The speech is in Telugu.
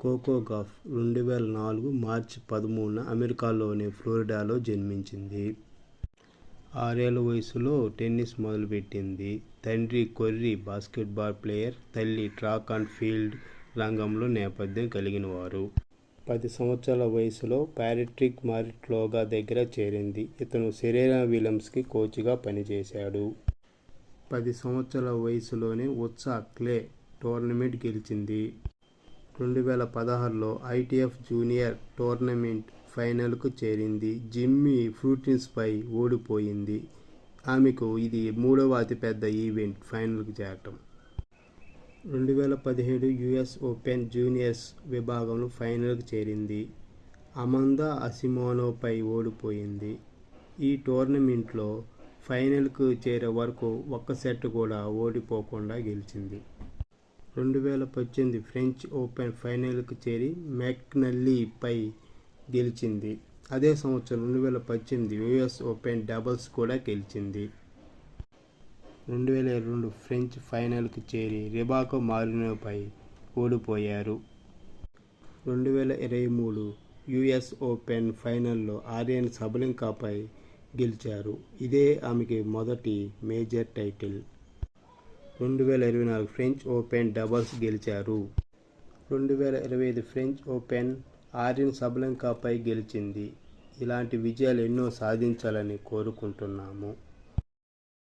కోకో గాఫ్ రెండు వేల నాలుగు మార్చి పదమూడున అమెరికాలోని ఫ్లోరిడాలో జన్మించింది. ఆరేళ్ళ వయసులో టెన్నిస్ మొదలుపెట్టింది. తండ్రి కొర్రి బాస్కెట్బాల్ ప్లేయర్ తల్లి ట్రాక్ అండ్ ఫీల్డ్ రంగంలో నేపథ్యం కలిగిన వారు పది సంవత్సరాల వయసులో ప్యారెట్రిక్ మారిట్లోగా దగ్గర చేరింది. ఇతను సెరేనా విలియమ్స్కి కోచ్గా పనిచేశాడు. పది సంవత్సరాల వయసులోనే ఉత్సా క్లే టోర్నమెంట్ గెలిచింది. రెండు వేల పదహారులో ఐటీఎఫ్ జూనియర్ టోర్నమెంట్ ఫైనల్కు చేరింది. జిమ్మీ ఫ్రూటిన్స్పై ఓడిపోయింది. ఆమెకు ఇది మూడవ అతిపెద్ద ఈవెంట్ ఫైనల్కు చేరటం. రెండు వేల పదిహేడు యుఎస్ ఓపెన్ జూనియర్స్ విభాగంలో ఫైనల్కు చేరింది. అమందా అసిమోనోపై ఓడిపోయింది. ఈ టోర్నమెంట్లో ఫైనల్కు చేరే వరకు ఒక్క సెట్ కూడా ఓడిపోకుండా గెలిచింది. రెండు వేల పద్దెనిమిది ఫ్రెంచ్ ఓపెన్ ఫైనల్కు చేరి మెక్నల్లీపై గెలిచింది. అదే సంవత్సరం రెండు వేల పద్దెనిమిది యుఎస్ ఓపెన్ డబుల్స్ కూడా గెలిచింది. రెండు వేల ఇరవై రెండు ఫ్రెంచ్ ఫైనల్కు చేరి రిబాకో మారినోపై ఓడిపోయారు. రెండు వేల ఇరవై మూడు యుఎస్ ఓపెన్ ఫైనల్లో ఆర్యన్ సబలింకాపై గెలిచారు. ఇదే ఆమెకి మొదటి మేజర్ టైటిల్. రెండు వేల ఇరవై నాలుగు ఫ్రెంచ్ ఓపెన్ డబుల్స్ గెలిచారు. రెండు వేల ఇరవై ఐదు ఫ్రెంచ్ ఓపెన్ ఆర్యన్ సబలంకాపై గెలిచింది. ఇలాంటి విజయాలు ఎన్నో సాధించాలని కోరుకుంటున్నాము.